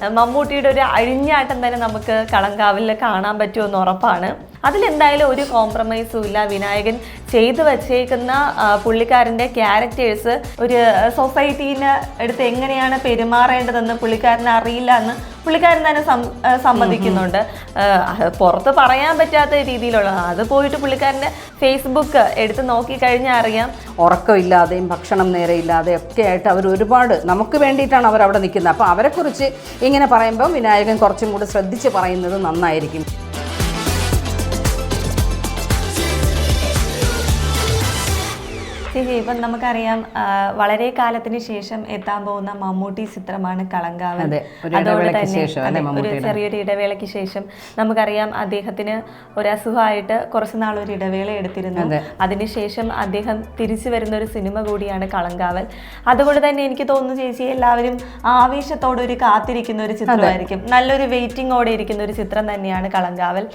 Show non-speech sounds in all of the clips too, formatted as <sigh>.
മമ്മൂട്ടിയുടെ ഒരു അഴിഞ്ഞാട്ടം തന്നെ നമുക്ക് കളങ്കാവിൽ കാണാൻ പറ്റുമെന്ന് ഉറപ്പാണ്. അതിലെന്തായാലും ഒരു കോംപ്രമൈസും ഇല്ല. വിനായകൻ ചെയ്തു വച്ചേക്കുന്ന പുള്ളിക്കാരന്റെ ക്യാരക്ടേഴ്സ് ഒരു സൊസൈറ്റീനെ എടുത്ത് എങ്ങനെയാണ് പെരുമാറേണ്ടതെന്ന് പുള്ളിക്കാരന് അറിയില്ല എന്ന് പുള്ളിക്കാരൻ തന്നെ സമ്മതിക്കുന്നുണ്ട്. പുറത്ത് പറയാൻ പറ്റാത്ത രീതിയിലുള്ള അത് പോയിട്ട് പുള്ളിക്കാരന്റെ ഫേസ്ബുക്ക് എടുത്ത് നോക്കിക്കഴിഞ്ഞാൽ അറിയാം. ഉറക്കമില്ലാതെയും ഭക്ഷണം നേരെ ഇല്ലാതെ ഒക്കെ ആയിട്ട് അവർ ഒരുപാട് നമുക്ക് വേണ്ടിയിട്ടാണ് അവർ അവിടെ നിൽക്കുന്നത്. അപ്പോൾ അവരെക്കുറിച്ച് ഇങ്ങനെ പറയുമ്പോൾ വിനായകൻ കുറച്ചും കൂടി ശ്രദ്ധിച്ച് പറയുന്നത് നന്നായിരിക്കും. ചേച്ചി ചെയ്യുമ്പോൾ നമുക്കറിയാം വളരെ കാലത്തിന് ശേഷം എത്താൻ പോകുന്ന മമ്മൂട്ടി ചിത്രമാണ് കളങ്കാവൻ അതുകൊണ്ട് അതോടെ തന്നെ ഒരു ചെറിയൊരു ഇടവേളയ്ക്ക് ശേഷം നമുക്കറിയാം അദ്ദേഹത്തിന് ഒരു അസുഖമായിട്ട് കുറച്ച് നാൾ ഒരു ഇടവേള എടുത്തിരുന്നു. അതെ. അതിനുശേഷം അദ്ദേഹം തിരിച്ചു വരുന്ന ഒരു സിനിമ കൂടിയാണ് കളങ്കാവൽ. അതുകൊണ്ട് തന്നെ എനിക്ക് തോന്നുന്നു ചേച്ചി എല്ലാവരും ആവേശത്തോടെ ഒരു കാത്തിരിക്കുന്ന ഒരു ചിത്രമായിരിക്കും. നല്ലൊരു വെയിറ്റിംഗോടെ ഇരിക്കുന്ന ഒരു ചിത്രം തന്നെയാണ് കളങ്കാവൽ.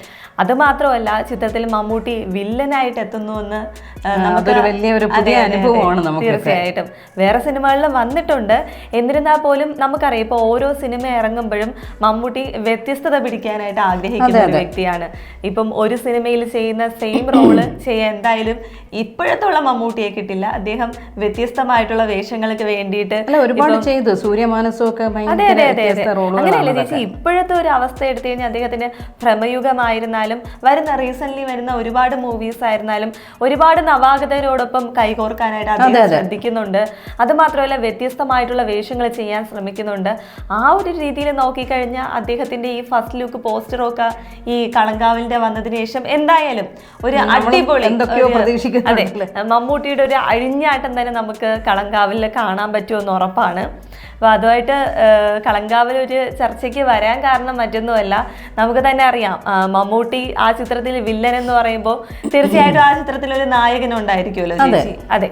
അതുമാത്രമല്ല ചിത്രത്തിൽ മമ്മൂട്ടി വില്ലനായിട്ട് എത്തുന്നു എന്ന് ആ, നമുക്ക് അതൊരു വലിയൊരു പുതിയ അതെ. അനുഭവമാണ് നമുക്ക് തീർച്ചയായിട്ടും. വേറെ സിനിമകളിലും വന്നിട്ടുണ്ട്. എന്നിരുന്നാൽ പോലും നമുക്കറിയാം ഇപ്പോൾ ഓരോ സിനിമ ഇറങ്ങുമ്പോഴും മമ്മൂട്ടി വ്യത്യസ്തത പിടിക്കാനായിട്ട് ആഗ്രഹിക്കുന്ന ഒരു വ്യക്തിയാണ്. ഇപ്പം ഒരു സിനിമയിൽ ചെയ്യുന്ന സെയിം റോൾ ചെയ്യാൻ എന്തായാലും ഇപ്പോഴത്തുള്ള മമ്മൂട്ടിയെ കിട്ടില്ല. അദ്ദേഹം വ്യത്യസ്തമായിട്ടുള്ള വേഷങ്ങൾക്ക് വേണ്ടിയിട്ട് ഒരുപാട് ചെയ്തു. സൂര്യമാനസമൊക്കെ അതെ അങ്ങനെയല്ലേ ചേച്ചി? ഇപ്പോഴത്തെ ഒരു അവസ്ഥ എടുത്തു കഴിഞ്ഞാൽ അദ്ദേഹത്തിന് ഭ്രമയുഗമായിരുന്നാലും വരുന്ന റീസെന്റ് വരുന്ന ഒരുപാട് മൂവീസ് ആയിരുന്നാലും ഒരുപാട് നവാഗതരോടൊപ്പം കൈകോർക്കാനായിട്ട് അദ്ദേഹം ശ്രദ്ധിക്കുന്നുണ്ട്. അത് മാത്രമല്ല വ്യത്യസ്തമായിട്ടുള്ള വേഷങ്ങൾ ചെയ്യാൻ ശ്രമിക്കുന്നുണ്ട്. ആ ഒരു രീതിയിൽ നോക്കിക്കഴിഞ്ഞാൽ അദ്ദേഹത്തിന്റെ ഈ ഫസ്റ്റ് ലുക്ക് പോസ്റ്ററൊക്കെ ഈ കളങ്കാവിന്റെ വന്നതിന് ശേഷം എന്തായാലും ഒരു അടിപൊളി അതെ മമ്മൂട്ടിയുടെ ഒരു അഴിഞ്ഞാട്ടം തന്നെ നമുക്ക് കളങ്കാവിൽ കാണാൻ പറ്റുമെന്ന് ഉറപ്പാണ്. അപ്പോൾ അതുമായിട്ട് കളങ്കാവൽ ഒരു ചർച്ചയ്ക്ക് വരാൻ കാരണം മറ്റൊന്നുമല്ല. നമുക്ക് തന്നെ അറിയാം മമ്മൂട്ടി ആ ചിത്രത്തിൽ വില്ലൻ എന്ന് പറയുമ്പോൾ തീർച്ചയായിട്ടും ആ ചിത്രത്തിൽ ഒരു നായകൻ ഉണ്ടായിരിക്കുമല്ലോ ചേച്ചി. അതെ.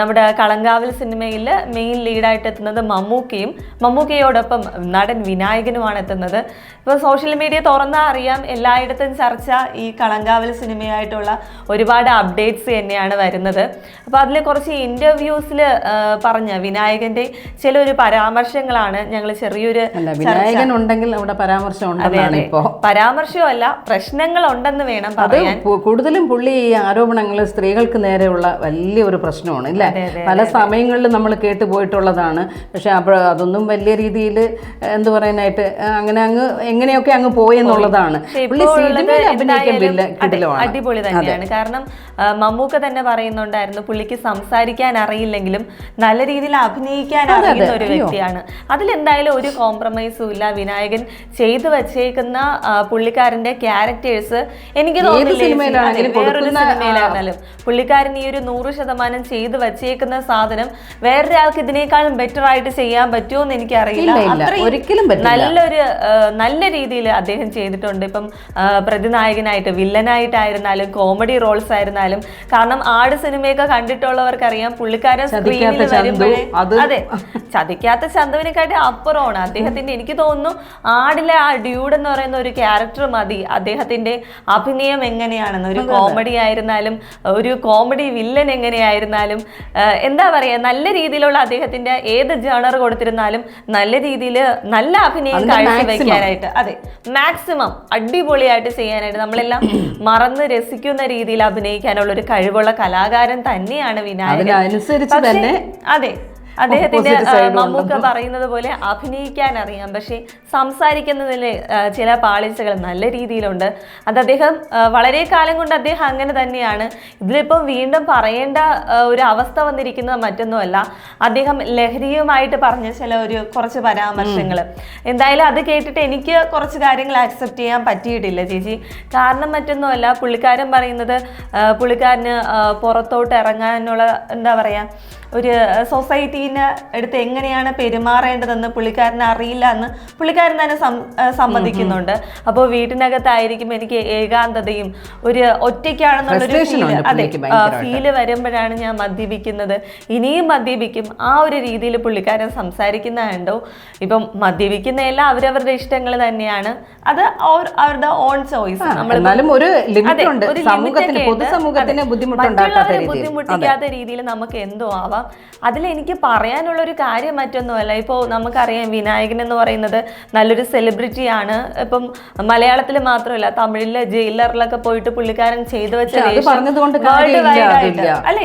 നമ്മുടെ കളങ്കാവൽ സിനിമയിൽ മെയിൻ ലീഡായിട്ട് എത്തുന്നത് മമ്മൂക്കയും മമ്മൂക്കയോടൊപ്പം നടൻ വിനായകനുമാണ് എത്തുന്നത്. ഇപ്പോൾ സോഷ്യൽ മീഡിയ തുറന്നാൽ അറിയാം എല്ലായിടത്തും ചർച്ച ഈ കളങ്കാവൽ സിനിമയായിട്ടുള്ള ഒരുപാട് അപ്ഡേറ്റ്സ് തന്നെയാണ് വരുന്നത്. അപ്പോൾ അതിൽ കുറച്ച് ഇന്റർവ്യൂസിൽ പറഞ്ഞ വിനായകന്റെ ചില ഒരു പരാമർശങ്ങളാണ് ഞങ്ങൾ ചെറിയൊരു വിനായകൻ ഉണ്ടെങ്കിൽ അവിടെ പരാമർശം ഉണ്ടെന്നാണ് ഇപ്പോ. പരാമർശമല്ല പ്രശ്നങ്ങൾ ഉണ്ടെന്ന് വേണം പറയാൻ. കൂടുതലും പുള്ളി ഈ ആരോപണങ്ങൾ സ്ത്രീകൾക്ക് നേരെയുള്ള വലിയൊരു പ്രശ്നമാണ് ഇല്ലേ? പല സമയങ്ങളിലും നമ്മൾ കേട്ടു പോയിട്ടുള്ളതാണ്. പക്ഷെ അപ്പോൾ അതൊന്നും വലിയ രീതിയിൽ എന്ത് പറയാനായിട്ട് അങ്ങനെ അങ്ങ് എങ്ങനെയൊക്കെ അങ്ങ് പോയെന്നുള്ളതാണ്. പുള്ളി സിനിമയിൽ അഭിനയിക്കാൻ അടിപൊളി തന്നെയാണ്. കാരണം മമ്മൂക്ക തന്നെ പറയുന്നുണ്ടായിരുന്നു പുള്ളിക്ക് സംസാരിക്കാൻ അറിയില്ലെങ്കിലും നല്ല രീതിയിൽ അഭിനയിക്കാൻ അറിയുന്ന ഒരു വ്യക്തിയാണ് അതിലെന്തായാലും ഒരു കോംപ്രമൈസും ഇല്ല. വിനായകൻ ചെയ്തു വച്ചേക്കുന്ന പുള്ളിക്കാരന്റെ ക്യാരക്ടേഴ്സ് എനിക്ക് തോന്നുന്നില്ല വേറൊരു സിനിമയിലായിരുന്നാലും പുള്ളിക്കാരൻ ഈ ഒരു നൂറ് ശതമാനം ചെയ്തു വച്ചേക്കുന്ന സാധനം വേറൊരാൾക്ക് ഇതിനേക്കാളും ബെറ്റർ ആയിട്ട് ചെയ്യാൻ പറ്റുമോ എന്ന് എനിക്കറിയില്ല. ഒരിക്കലും. നല്ലൊരു നല്ല രീതിയിൽ അദ്ദേഹം ചെയ്തിട്ടുണ്ട്. ഇപ്പം പ്രതിനായകനായിട്ട് വില്ലനായിട്ടായിരുന്നാലും കോമഡി റോൾസ് ആയിരുന്നാലും കാരണം ആട് സിനിമയൊക്കെ കണ്ടിട്ടുള്ളവർക്കറിയാം പുള്ളിക്കാരൻ സ്ക്രീനിൽ വരുമ്പോൾ അതെ വരുമ്പോഴേ അത് അതെ ചതിക്കാത്ത ചന്തുവിനെക്കാട്ടി അപ്പുറമാണ്. അദ്ദേഹത്തിന്റെ എനിക്ക് തോന്നുന്നു ആടിലെ ആ ഡ്യൂഡ് എന്ന് പറയുന്ന ഒരു ക്യാരക്ടർ മതി. അദ്ദേഹത്തിന്റെ അഭിനയം എങ്ങനെയാണെന്ന്. ഒരു കോമഡി ആയിരുന്നാലും ഒരു കോമഡി വില്ലൻ എങ്ങനെയായിരുന്നാലും എന്താ പറയുക നല്ല രീതിയിലുള്ള അദ്ദേഹത്തിന്റെ ഏത് ജേണർ കൊടുത്തിരുന്നാലും നല്ല രീതിയിൽ നല്ല അഭിനയം കാഴ്ചവെക്കാനായിട്ട് അതെ മാക്സിമം അടിപൊളിയായിട്ട് ചെയ്യാനായിട്ട് നമ്മളെല്ലാം മറന്ന് രസിക്കുന്ന രീതിയിൽ അഭിനയിക്കാനുള്ള ഒരു കഴിവുള്ള കലാകാരൻ തന്നെയാണ് വിനായകൻ. അതിനനുസരിച്ച് തന്നെ അതെ അദ്ദേഹത്തിന്റെ മമ്മൂക്ക പറയുന്നത് പോലെ അഭിനയിക്കാൻ അറിയാം പക്ഷേ സംസാരിക്കുന്നതിൽ ചില പാളിച്ചകൾ നല്ല രീതിയിലുണ്ട്. അത് അദ്ദേഹം വളരെ കാലം കൊണ്ട് അദ്ദേഹം അങ്ങനെ തന്നെയാണ്. ഇതിലിപ്പം വീണ്ടും പറയേണ്ട ഒരു അവസ്ഥ വന്നിരിക്കുന്നത് മറ്റൊന്നുമല്ല. അദ്ദേഹം ലഹരിയുമായിട്ട് പറഞ്ഞ ചില ഒരു കുറച്ച് പരാമർശങ്ങൾ എന്തായാലും അത് കേട്ടിട്ട് എനിക്ക് കുറച്ച് കാര്യങ്ങൾ അക്സെപ്റ്റ് ചെയ്യാൻ പറ്റിയിട്ടില്ല ചേച്ചി. കാരണം മറ്റൊന്നുമല്ല പുള്ളിക്കാരൻ പറയുന്നത് പുള്ളിക്കാരന് പുറത്തോട്ട് ഇറങ്ങാനുള്ള എന്താ പറയുക ഒരു സൊസൈറ്റീനെ അടുത്ത് എങ്ങനെയാണ് പെരുമാറേണ്ടതെന്ന് പുള്ളിക്കാരന് അറിയില്ല എന്ന് പുള്ളിക്കാരൻ തന്നെ സംബന്ധിക്കുന്നുണ്ട് സമ്മതിക്കുന്നുണ്ട്. അപ്പോൾ വീട്ടിനകത്തായിരിക്കും എനിക്ക് ഏകാന്തതയും ഒരു ഒറ്റയ്ക്കാണെന്നുള്ളൊരു ഫീൽ അതെ ഫീൽ വരുമ്പോഴാണ് ഞാൻ മദ്യപിക്കുന്നത്. ഇനിയും മദ്യപിക്കും. ആ ഒരു രീതിയിൽ പുള്ളിക്കാരൻ സംസാരിക്കുന്ന കണ്ടോ. ഇപ്പം മദ്യപിക്കുന്നതല്ല അവരവരുടെ ഇഷ്ടങ്ങൾ തന്നെയാണ്. അത് അവരുടെ ഓൺ ചോയ്സ് നമ്മൾ ഒരു ബുദ്ധിമുട്ടിക്കാത്ത രീതിയിൽ നമുക്ക് എന്തോ ആവാം. ആവാം അതിൽ എനിക്ക് പറയാനുള്ള ഒരു കാര്യം മറ്റൊന്നുമല്ല. ഇപ്പോൾ നമുക്കറിയാം വിനായകൻ എന്ന് പറയുന്നത് നല്ലൊരു സെലിബ്രിറ്റിയാണ് ഇപ്പം മലയാളത്തിൽ മാത്രമല്ല തമിഴിലെ ജയിലറിലൊക്കെ പോയിട്ട് പുള്ളിക്കാരൻ ചെയ്തു വെച്ച വേൾഡ് വൈഡ് ആയിട്ട്. അല്ല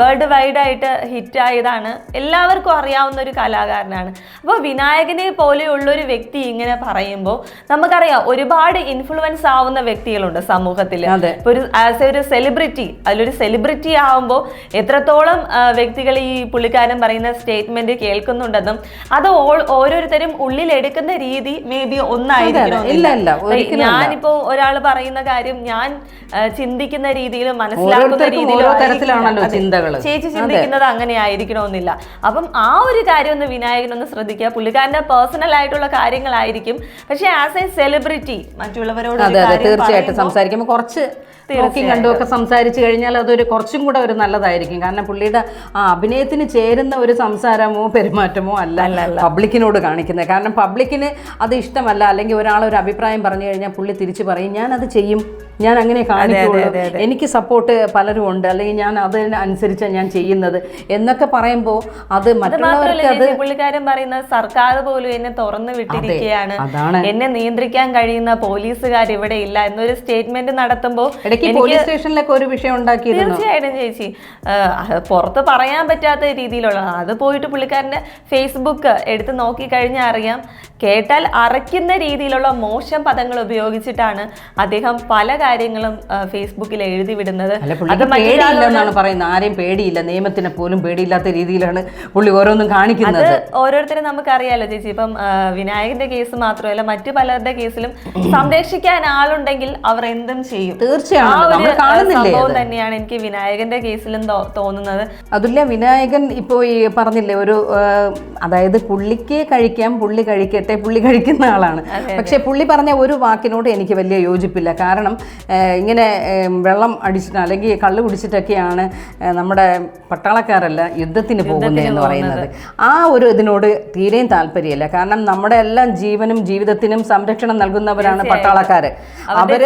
വേൾഡ് വൈഡ് ആയിട്ട് ഹിറ്റ് ആയതാണ്. എല്ലാവർക്കും അറിയാവുന്ന ഒരു കലാകാരനാണ്. അപ്പോൾ വിനായകനെ പോലെയുള്ള ഒരു വ്യക്തി ഇങ്ങനെ പറയുമ്പോൾ നമുക്കറിയാം ഒരുപാട് ഇൻഫ്ലുവൻസ് ആവുന്ന വ്യക്തികളുണ്ട് സമൂഹത്തിൽ. ഒരു ആസ് എ ഒരു സെലിബ്രിറ്റി അതിലൊരു സെലിബ്രിറ്റി ആവുമ്പോൾ എത്രത്തോളം വ്യക്തികൾ ഈ പുള്ളിക്കാരൻ പറയുന്ന സ്റ്റേറ്റ്മെന്റ് കേൾക്കുന്നുണ്ടെന്നും അത് ഓൾ- ഓരോരുത്തരും ഉള്ളിലെടുക്കുന്ന രീതി മേ ബി ഒന്നായിരിക്കും ഞാനിപ്പോ ഒരാൾ പറയുന്ന കാര്യം ഞാൻ ചിന്തിക്കുന്ന രീതിയിലും മനസ്സിലാക്കുന്ന രീതിയിലും. ചേച്ചി ചിന്തിക്കുന്നത് അങ്ങനെ ആയിരിക്കണമെന്നില്ല അപ്പം ആ ഒരു കാര്യം ഒന്ന് വിനായകൻ ഒന്ന് ശ്രദ്ധിക്കുക. പുള്ളിക്കാരന്റെ പേഴ്സണൽ ആയിട്ടുള്ള കാര്യങ്ങളായിരിക്കും. പക്ഷെ ആസ് എ സെലിബ്രിറ്റി മറ്റുള്ളവരോട് തീർച്ചയായിട്ടും സംസാരിക്കുമ്പോൾ കുറച്ച് നോക്കി കണ്ടുമൊക്കെ സംസാരിച്ചു കഴിഞ്ഞാൽ അതൊരു കുറച്ചും കൂടെ ഒരു നല്ലതായിരിക്കും. കാരണം പുള്ളിയുടെ ആ അഭിനയത്തിന് ചേരുന്ന ഒരു സംസാരമോ പെരുമാറ്റമോ അല്ല. പബ്ലിക്കിനോട് കാണിക്കുന്നത്. കാരണം പബ്ലിക്കിന് അത് ഇഷ്ടമല്ല. അല്ലെങ്കിൽ ഒരാൾ ഒരു അഭിപ്രായം പറഞ്ഞു കഴിഞ്ഞാൽ പുള്ളി തിരിച്ചു പറയും. ഞാനത് ചെയ്യും. ഞാൻ അങ്ങനെ കാണിക്കുള്ളൂ. എനിക്ക് സപ്പോർട്ട് പലരും ഉണ്ട്. അല്ലെങ്കിൽ ഞാൻ അതിനനുസരിച്ചാണ് ഞാൻ ചെയ്യുന്നത്. എന്നൊക്കെ പറയുമ്പോൾ അത് മറ്റുള്ളവർക്ക് അത് പുള്ളിക്കാരൻ പറയുന്നത് സർക്കാർ പോലും എന്നെ തുറന്നു വിട്ടിരിക്കുകയാണ്. എന്നെ നിയന്ത്രിക്കാൻ കഴിയുന്ന പോലീസുകാർ ഇവിടെ ഇല്ല എന്നൊരു സ്റ്റേറ്റ്മെന്റ് നടത്തുമ്പോൾ പോലീസ് സ്റ്റേഷനിലൊക്കെ ഒരു വിഷയം ഉണ്ടാക്കിയിരുന്നു. തീർച്ചയായിട്ടും ചേച്ചി. പുറത്ത് പറയാൻ പറ്റാത്ത രീതിയിലുള്ള അത് പോയിട്ട് പുള്ളിക്കാരന്റെ ഫേസ്ബുക്ക് എടുത്ത് നോക്കി കഴിഞ്ഞാൽ അറിയാം. കേട്ടാൽ അറയ്ക്കുന്ന രീതിയിലുള്ള മോശം പദങ്ങൾ ഉപയോഗിച്ചിട്ടാണ് അദ്ദേഹം പല കാര്യങ്ങളും ഫേസ്ബുക്കിൽ എഴുതി വിടുന്നത്. പേടിയില്ലെന്നാണ് പറയുന്നത്. ആരെയും പേടിയില്ല. നിയമത്തിനെ പോലും പേടിയില്ലാത്ത രീതിയിലാണ് പുള്ളി ഓരോന്നും കാണിക്കുന്നത്. അത് ഓരോരുത്തരും നമുക്കറിയാലോ ചേച്ചി. ഇപ്പം വിനായകന്റെ കേസ് മാത്രമല്ല മറ്റു പലരുടെ കേസിലും <clears throat> സംരക്ഷിക്കാൻ ആളുണ്ടെങ്കിൽ അവർ എന്തും ചെയ്യും. തീർച്ചയായും സംഭവം തന്നെയാണ് എനിക്ക് വിനായകന്റെ കേസിലും തോന്നുന്നത്. അതുല്ല വിനായകൻ ഇപ്പോ ഈ പറഞ്ഞില്ലേ ഒരു അതായത് പുള്ളിക്ക് കഴിക്കാം പുള്ളി കഴിക്കട്ടെ പുള്ളി കഴിക്കുന്ന ആളാണ്. പക്ഷേ പുള്ളി പറഞ്ഞ ഒരു വാക്കിനോട് എനിക്ക് വലിയ യോജിപ്പില്ല. കാരണം ഇങ്ങനെ വെള്ളം അടിച്ചിട്ട് അല്ലെങ്കിൽ കള്ള് കുടിച്ചിട്ടൊക്കെയാണ് നമ്മുടെ പട്ടാളക്കാരല്ല യുദ്ധത്തിന് പോകുന്നത്. എന്ന് പറയുന്നത്. ആ ഒരു ഇതിനോട് തീരെയും താല്പര്യമില്ല. കാരണം നമ്മുടെ എല്ലാം ജീവനും ജീവിതത്തിനും സംരക്ഷണം നൽകുന്നവരാണ് പട്ടാളക്കാര്. അവർ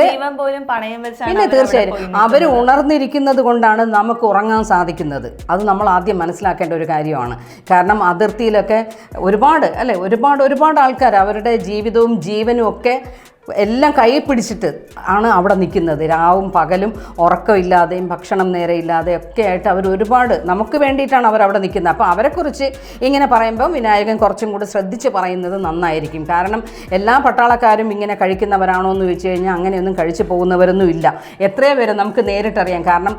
പിന്നെ തീർച്ചയായും അവർ ഉണർന്നിരിക്കുന്നത് കൊണ്ടാണ് നമുക്ക് ഉറങ്ങാൻ സാധിക്കുന്നത്. അത് നമ്മൾ ആദ്യം മനസ്സിലാക്കേണ്ട ഒരു കാര്യമാണ്. കാരണം അതിർത്തിയിലൊക്കെ ഒരുപാട് അല്ലെ ഒരുപാട് ഒരുപാട് ആൾക്കാർ അവരുടെ ജീവിതവും ജീവനും ഒക്കെ എല്ലാം കൈ പിടിച്ചിട്ട് ആണ് അവിടെ നിൽക്കുന്നത്. രാവും പകലും ഉറക്കമില്ലാതെയും ഭക്ഷണം നേരെ ഇല്ലാതെ ഒക്കെ ആയിട്ട് അവർ ഒരുപാട് നമുക്ക് വേണ്ടിയിട്ടാണ് അവർ അവിടെ നിൽക്കുന്നത്. അപ്പോൾ അവരെക്കുറിച്ച് ഇങ്ങനെ പറയുമ്പോൾ വിനായകൻ കുറച്ചും കൂടി ശ്രദ്ധിച്ച് പറയുന്നത് നന്നായിരിക്കും. കാരണം എല്ലാ പട്ടാളക്കാരും ഇങ്ങനെ കഴിക്കുന്നവരാണോ എന്ന് ചോദിച്ചു കഴിഞ്ഞാൽ അങ്ങനെയൊന്നും കഴിച്ചു പോകുന്നവരൊന്നും ഇല്ല. എത്രയോ പേര് നമുക്ക് നേരിട്ടറിയാം. കാരണം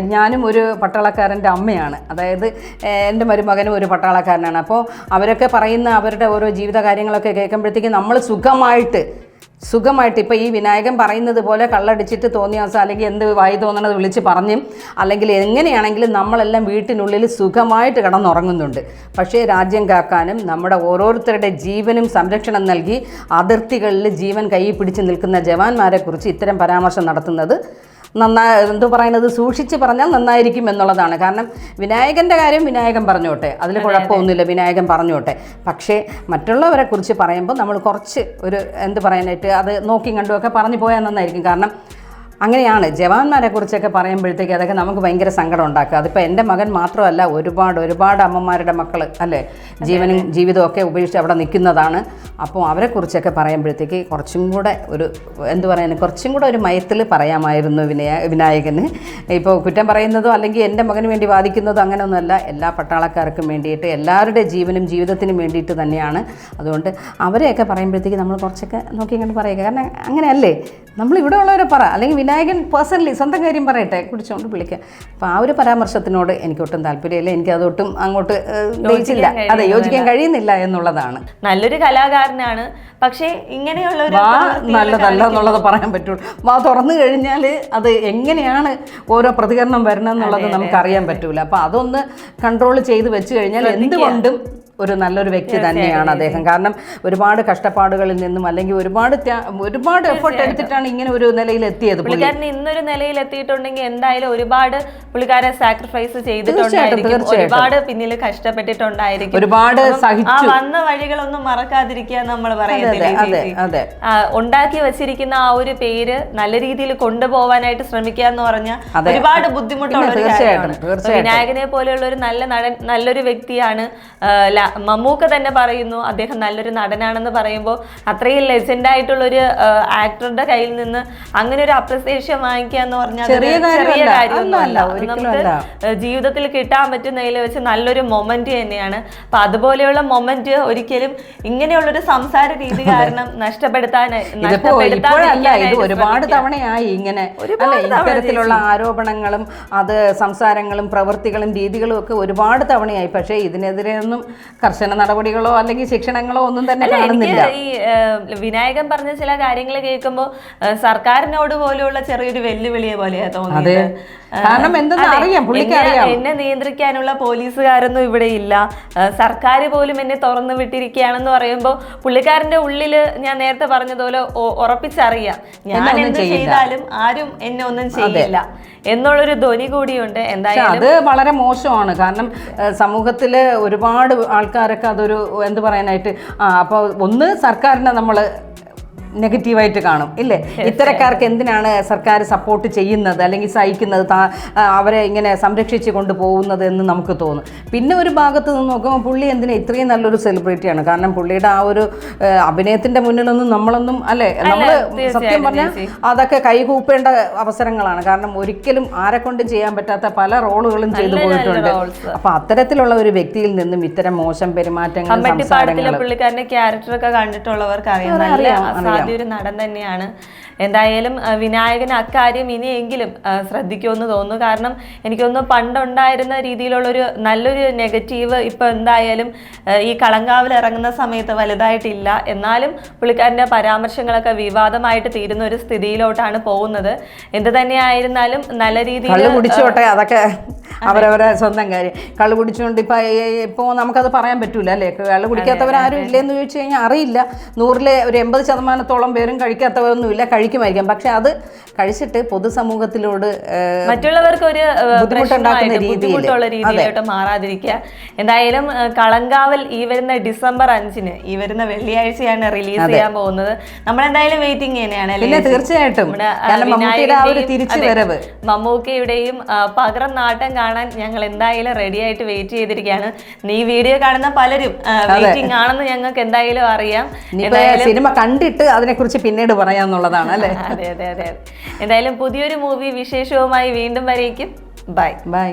ഞാനും ഒരു പട്ടാളക്കാരന്റെ അമ്മയാണ്. അതായത് എന്റെ മരുമകനും ഒരു പട്ടാളക്കാരനാണ്. അപ്പോൾ അവരൊക്കെ പറയുന്ന അവരുടെ ഓരോ ജീവിത കാര്യങ്ങളൊക്കെ കേൾക്കുമ്പോഴത്തേക്കും നമ്മൾ സുഖമായിട്ട് സുഖമായിട്ട് ഇപ്പോൾ ഈ വിനായകൻ പറയുന്നത് പോലെ കള്ളടിച്ചിട്ട് തോന്നിയ ദിവസം അല്ലെങ്കിൽ എന്ത് വായി തോന്നണത് വിളിച്ച് പറഞ്ഞും അല്ലെങ്കിൽ എങ്ങനെയാണെങ്കിലും നമ്മളെല്ലാം വീട്ടിനുള്ളിൽ സുഖമായിട്ട് കിടന്നുറങ്ങുന്നുണ്ട്. പക്ഷേ രാജ്യം കാക്കാനും നമ്മുടെ ഓരോരുത്തരുടെ ജീവനും സംരക്ഷണം നൽകി അതിർത്തികളിൽ ജീവൻ കൈ പിടിച്ച് നിൽക്കുന്ന ജവാന്മാരെക്കുറിച്ച് ഇത്തരം പരാമർശം നടത്തുന്നത് നന്നാ എന്തോ പറയുന്നത് സൂക്ഷിച്ച് പറഞ്ഞാൽ നന്നായിരിക്കും എന്നുള്ളതാണ്. കാരണം വിനായകന്റെ കാര്യം വിനായകൻ പറഞ്ഞോട്ടെ അതിൽ കുഴപ്പമൊന്നുമില്ല വിനായകൻ പറഞ്ഞോട്ടെ. പക്ഷേ മറ്റുള്ളവരെ കുറിച്ച് പറയുമ്പോൾ നമ്മൾ കുറച്ച് ഒരു എന്ത് പറയാനായിട്ട് അത് നോക്കി കണ്ടുമൊക്കെ പറഞ്ഞു പോയാൽ നന്നായിരിക്കും. കാരണം അങ്ങനെയാണ് ജവാന്മാരെ കുറിച്ചൊക്കെ പറയുമ്പോഴത്തേക്ക് അതൊക്കെ നമുക്ക് ഭയങ്കര സങ്കടം ഉണ്ടാക്കുക. അതിപ്പോൾ എന്റെ മകൻ മാത്രമല്ല ഒരുപാട് ഒരുപാട് അമ്മമാരുടെ മക്കൾ അല്ലേ? ജീവനും ജീവിതവും ഒക്കെ ഉപേക്ഷിച്ച് അവിടെ നിൽക്കുന്നതാണ്. അപ്പോൾ അവരെക്കുറിച്ചൊക്കെ പറയുമ്പോഴത്തേക്ക് കുറച്ചും കൂടെ ഒരു എന്ത് പറയുന്നത് കുറച്ചും കൂടെ ഒരു മയത്തിൽ പറയാമായിരുന്നു വിനയ വിനായകന്. ഇപ്പോൾ കുറ്റം പറയുന്നതോ അല്ലെങ്കിൽ എന്റെ മകന് വേണ്ടി വാദിക്കുന്നതോ അങ്ങനെയൊന്നുമല്ല. എല്ലാ പട്ടാളക്കാർക്കും വേണ്ടിയിട്ട് എല്ലാവരുടെ ജീവനും ജീവിതത്തിനും വേണ്ടിയിട്ട് തന്നെയാണ്. അതുകൊണ്ട് അവരെയൊക്കെ പറയുമ്പോഴത്തേക്ക് നമ്മൾ കുറച്ചൊക്കെ നോക്കി ഇങ്ങോട്ട് പറയുക. കാരണം അങ്ങനെയല്ലേ? നമ്മൾ ഇവിടെ ഉള്ളവരെ പറ. അല്ലെങ്കിൽ വിനായകൻ പേഴ്സണലി സ്വന്തം കാര്യം പറയട്ടെ കുടിച്ചുകൊണ്ട് വിളിക്കുക അപ്പോൾ ആ ഒരു പരാമർശത്തിനോട് എനിക്ക് ഒട്ടും താല്പര്യമില്ല. എനിക്ക് അതൊട്ടും അങ്ങോട്ട് യോജിച്ചില്ല അതെ യോജിക്കാൻ കഴിയുന്നില്ല എന്നുള്ളതാണ്. നല്ലൊരു കലാകാരനാണ്. പക്ഷേ ഇങ്ങനെയുള്ള നല്ലതല്ല എന്നുള്ളത് പറയാൻ പറ്റുള്ളൂ. വാ തുറന്നു കഴിഞ്ഞാൽ അത് എങ്ങനെയാണ് ഓരോ പ്രതികരണം വരണം എന്നുള്ളത് നമുക്ക് അറിയാൻ പറ്റൂല. അപ്പോൾ അതൊന്ന് കൺട്രോൾ ചെയ്ത് വെച്ച് കഴിഞ്ഞാൽ എന്തുകൊണ്ടും ഒരു നല്ലൊരു വ്യക്തി തന്നെയാണ് അദ്ദേഹം. കാരണം ഒരുപാട് കഷ്ടപ്പാടുകളിൽ നിന്നും അല്ലെങ്കിൽ ഒരുപാട് ഒരുപാട് എഫേർട്ട് എടുത്തിട്ടാണ് ഇങ്ങനെ ഒരു നിലയിൽ എത്തിയത് പുള്ളിക്കാരൻ ഇന്നൊരു നിലയിൽ എത്തിയിട്ടുണ്ടെങ്കിൽ എന്തായാലും ഒരുപാട് പുള്ളിക്കാരെ സാക്രിഫൈസ് ചെയ്തിട്ടുണ്ടായിരിക്കും. ഒരുപാട് പിന്നിൽ കഷ്ടപ്പെട്ടിട്ടുണ്ടായിരിക്കും. ഒരുപാട് ആ വന്ന വഴികളൊന്നും മറക്കാതിരിക്കുക നമ്മൾ പറയുന്നത് ഉണ്ടാക്കി വെച്ചിരിക്കുന്ന ആ ഒരു പേര് നല്ല രീതിയിൽ കൊണ്ടുപോവാനായിട്ട് ശ്രമിക്കുക എന്ന് പറഞ്ഞാൽ ഒരുപാട് ബുദ്ധിമുട്ടുള്ള പിന്നെ ഒരു കാര്യമാണ് വിനായകനെ പോലെയുള്ള ഒരു നല്ല നടൻ നല്ലൊരു വ്യക്തിയാണ് മമ്മൂക്ക തന്നെ പറയുന്നു അദ്ദേഹം നല്ലൊരു നടനാണെന്ന് പറയുമ്പോൾ അത്രയും ലെജൻഡ് ആയിട്ടുള്ള ഒരു ആക്ടറുടെ കയ്യിൽ നിന്ന് അങ്ങനെ ഒരു അപ്രസിയേഷൻ വാങ്ങിക്കുക എന്ന് പറഞ്ഞാൽ ചെറിയ. കാര്യമൊന്നുമല്ല. നമുക്ക്. ജീവിതത്തിൽ കിട്ടാൻ പറ്റുന്നതിൽ വെച്ച് നല്ലൊരു മൊമെന്റ് തന്നെയാണ്. അപ്പൊ അതുപോലെയുള്ള മൊമെന്റ് ഒരിക്കലും ഇങ്ങനെയുള്ളൊരു സംസാര രീതി കാരണം നഷ്ടപ്പെടുത്താൻ ഒരുപാട് തവണയായി ഇങ്ങനെ. ഇത്തരത്തിലുള്ള ആരോപണങ്ങളും അത് സംസാരങ്ങളും പ്രവൃത്തികളും രീതികളും ഒക്കെ ഒരുപാട് തവണയായി. പക്ഷേ ഇതിനെതിരെ ഒന്നും കർശന നടപടികളോ അല്ലെങ്കിൽ ശിക്ഷണങ്ങളോ ഒന്നും തന്നെ കാണുന്നില്ല. ഈ വിനായകൻ പറഞ്ഞ ചില കാര്യങ്ങൾ കേൾക്കുമ്പോൾ സർക്കാരിനോട് പോലെയുള്ള ചെറിയൊരു വെല്ലുവിളിയെ പോലെയാ തോന്നിയത്. ഏഹ്, കാരണം എന്തെന്ന് അറിയാം എന്നെ- അറിയാം. എന്നെ നിയന്ത്രിക്കാനുള്ള പോലീസുകാരൊന്നും ഇവിടെ ഇല്ല. സർക്കാർ പോലും എന്നെ തുറന്നു വിട്ടിരിക്കുകയാണെന്ന് പറയുമ്പോൾ പുള്ളിക്കാരന്റെ ഉള്ളിൽ ഞാൻ നേരത്തെ പറഞ്ഞതുപോലെ ഉറപ്പിച്ചറിയാം. ഞാൻ എന്ത് ചെയ്താലും ആരും എന്നെ ഒന്നും ചെയ്യില്ല. എന്നുള്ളൊരു ധ്വനി കൂടിയുണ്ട്. എന്തായാലും അത് വളരെ മോശമാണ്. കാരണം സമൂഹത്തിൽ ഒരുപാട് ആൾക്കാരൊക്കെ അതൊരു എന്ത് പറയാനായിട്ട് അപ്പോൾ ഒന്ന് സർക്കാരിനെ നമ്മൾ നെഗറ്റീവായിട്ട് കാണും ഇല്ലേ? ഇത്തരക്കാർക്ക് എന്തിനാണ് സർക്കാർ സപ്പോർട്ട് ചെയ്യുന്നത്? അല്ലെങ്കിൽ സഹിക്കുന്നത്? അവരെ ഇങ്ങനെ സംരക്ഷിച്ച് കൊണ്ടുപോകുന്നത് എന്ന് നമുക്ക് തോന്നും. പിന്നെ ഒരു ഭാഗത്ത് നിന്ന് നോക്കുമ്പോൾ പുള്ളി എന്തിനാ ഇത്രയും നല്ലൊരു സെലിബ്രിറ്റിയാണ് കാരണം പുള്ളിയുടെ ആ ഒരു അഭിനയത്തിന്റെ മുന്നിലൊന്നും നമ്മളൊന്നും അല്ലേ? നമ്മൾ സത്യം പറഞ്ഞാൽ അതൊക്കെ കൈകൂപ്പേണ്ട അവസരങ്ങളാണ്. കാരണം ഒരിക്കലും ആരെ കൊണ്ടും ചെയ്യാൻ പറ്റാത്ത പല റോളുകളും ചെയ്തു പോയിട്ടുണ്ട്. അപ്പൊ അത്തരത്തിലുള്ള ഒരു വ്യക്തിയിൽ നിന്നും ഇത്തരം മോശം പെരുമാറ്റങ്ങൾ സംസാരങ്ങൾ ഒക്കെ കണ്ടിട്ടുള്ളവർക്ക് അറിയാം. നല്ല ഒരു നടൻ തന്നെയാണ്. എന്തായാലും വിനായകൻ അക്കാര്യം ഇനിയെങ്കിലും ശ്രദ്ധിക്കുമെന്ന് തോന്നുന്നു. കാരണം എനിക്കൊന്ന് പണ്ടുണ്ടായിരുന്ന രീതിയിലുള്ളൊരു നല്ലൊരു നെഗറ്റീവ് ഇപ്പോൾ എന്തായാലും ഈ കളങ്കാവിൽ ഇറങ്ങുന്ന സമയത്ത് വലുതായിട്ടില്ല. എന്നാലും പുള്ളിക്കാരന്റെ പരാമർശങ്ങളൊക്കെ വിവാദമായിട്ട് തീരുന്ന ഒരു സ്ഥിതിയിലോട്ടാണ് പോകുന്നത്. എന്ത് തന്നെയായിരുന്നാലും നല്ല രീതിയിൽ കുടിച്ചോട്ടെ അതൊക്കെ അവരവരെ സ്വന്തം കാര്യം. കള്ള് കുടിച്ചുകൊണ്ട് ഇപ്പം ഇപ്പോൾ നമുക്കത് പറയാൻ പറ്റൂല അല്ലേ? കള്ള് കുടിക്കാത്തവരാരും ഇല്ലെന്ന് ചോദിച്ചു കഴിഞ്ഞാൽ അറിയില്ല. നൂറിലെ ഒരു എൺപത് ശതമാനത്തോളം പേരും കഴിക്കാത്തവരൊന്നുമില്ല. കഴിക്കുമായിരിക്കാം പക്ഷെ അത് കഴിച്ചിട്ട് പൊതുസമൂഹത്തിലോട് മറ്റുള്ളവർക്ക് ഒരു ബുദ്ധിമുട്ടുണ്ടാക്കുന്ന രീതിയിലോട്ട് മാറാതിരിക്കുക. എന്തായാലും കളങ്കാവൽ ഈ വരുന്ന ഡിസംബർ അഞ്ചിന് ഈ വരുന്ന വെള്ളിയാഴ്ചയാണ് റിലീസ് ചെയ്യാൻ പോകുന്നത്. നമ്മളെന്തായാലും വെയിറ്റിംഗ് തന്നെയാണ് പിന്നെ തീർച്ചയായിട്ടും. മമ്മൂക്കയുടെയും പകരം നാട്ടം കാണാൻ ഞങ്ങൾ എന്തായാലും റെഡി ആയിട്ട് വെയിറ്റ് ചെയ്തിരിക്കുകയാണ്. നീ വീഡിയോ കാണുന്ന പലരും വെയിറ്റിംഗ് ആണെന്ന് ഞങ്ങൾക്ക് എന്തായാലും അറിയാം. സിനിമ കണ്ടിട്ട് അതിനെക്കുറിച്ച് പിന്നീട് പറയാന്നുള്ളതാണ്. അല്ലേ? അതെ അതെ അതെ. എന്തായാലും പുതിയൊരു മൂവി വിശേഷവുമായി വീണ്ടും വരേക്കും. Bye bye